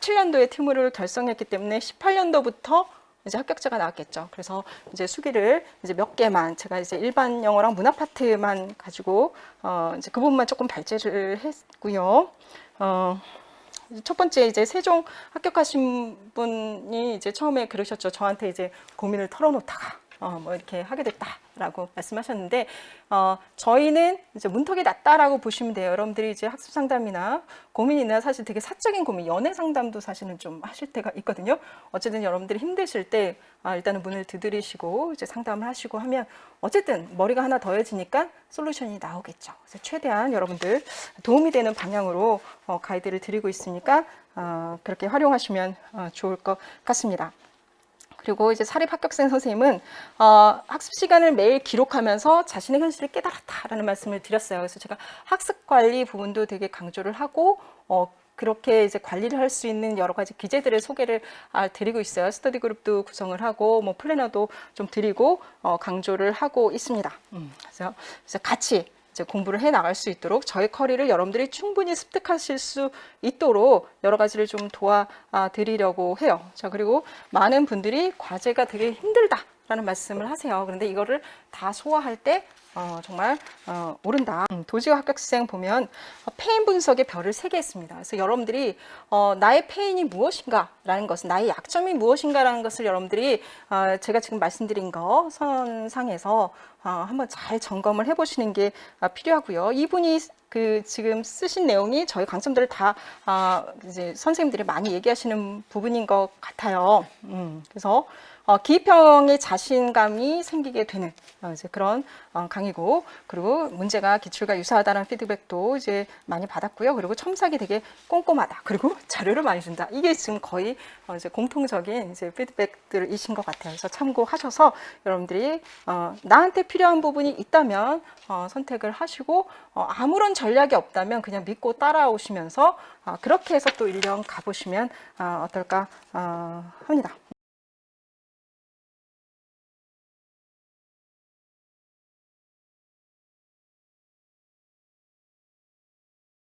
17년도에 팀으로 결성했기 때문에 18년도부터 이제 합격자가 나왔겠죠. 그래서 이제 수기를 이제 몇 개만 제가 이제 일반 영어랑 문화 파트만 가지고 어 이제 그 부분만 조금 발제를 했고요. 어. 첫 번째 이제 세종 합격하신 분이 이제 처음에 그러셨죠. 저한테 이제 고민을 털어놓다가 어, 뭐 이렇게 하게 됐다라고 말씀하셨는데 어, 저희는 이제 문턱이 낮다라고 보시면 돼요. 여러분들이 이제 학습 상담이나 고민이나 사실 되게 사적인 고민, 연애 상담도 사실은 좀 하실 때가 있거든요. 어쨌든 여러분들이 힘드실 때 아, 일단은 문을 두드리시고 이제 상담을 하시고 하면 어쨌든 머리가 하나 더해지니까 솔루션이 나오겠죠. 그래서 최대한 여러분들 도움이 되는 방향으로 어, 가이드를 드리고 있으니까 어, 그렇게 활용하시면 어, 좋을 것 같습니다. 그리고 이제 사립 합격생 선생님은 어, 학습 시간을 매일 기록하면서 자신의 현실을 깨달았다라는 말씀을 드렸어요. 그래서 제가 학습 관리 부분도 되게 강조를 하고 어, 그렇게 이제 관리를 할 수 있는 여러 가지 기재들을 소개를 아, 드리고 있어요. 스터디 그룹도 구성을 하고 뭐 플래너도 좀 드리고 어, 강조를 하고 있습니다. 음, 그래서, 같이 이제 공부를 해 나갈 수 있도록 저의 커리를 여러분들이 충분히 습득하실 수 있도록 여러 가지를 좀 도와드리려고 해요. 자, 그리고 많은 분들이 과제가 되게 힘들다 라는 말씀을 하세요. 그런데 이거를 다 소화할 때 어, 정말 어, 오른다. 음, 도지어 합격생 보면 어, 페인 분석의 별을 세개 했습니다. 그래서 여러분들이 어, 나의 페인이 무엇인가라는 것은 나의 약점이 무엇인가라는 것을 여러분들이 어, 제가 지금 말씀드린 거 선상에서 어, 한번 잘 점검을 해보시는 게 아, 필요하고요. 이분이 그 지금 쓰신 내용이 저희 강점들을 다 아, 이제 선생님들이 많이 얘기하시는 부분인 것 같아요. 음, 그래서 어, 기평의 자신감이 생기게 되는 어, 이제 그런 어, 강의고 그리고 문제가 기출과 유사하다는 피드백도 이제 많이 받았고요. 그리고 첨삭이 되게 꼼꼼하다. 그리고 자료를 많이 준다. 이게 지금 거의 어, 이제 공통적인 이제 피드백들이신 것 같아요. 그래서 참고하셔서 여러분들이 어, 나한테 필요한 부분이 있다면 어, 선택을 하시고 어, 아무런 전략이 없다면 그냥 믿고 따라오시면서 어, 그렇게 해서 또 1년 가보시면 어, 어떨까 어, 합니다.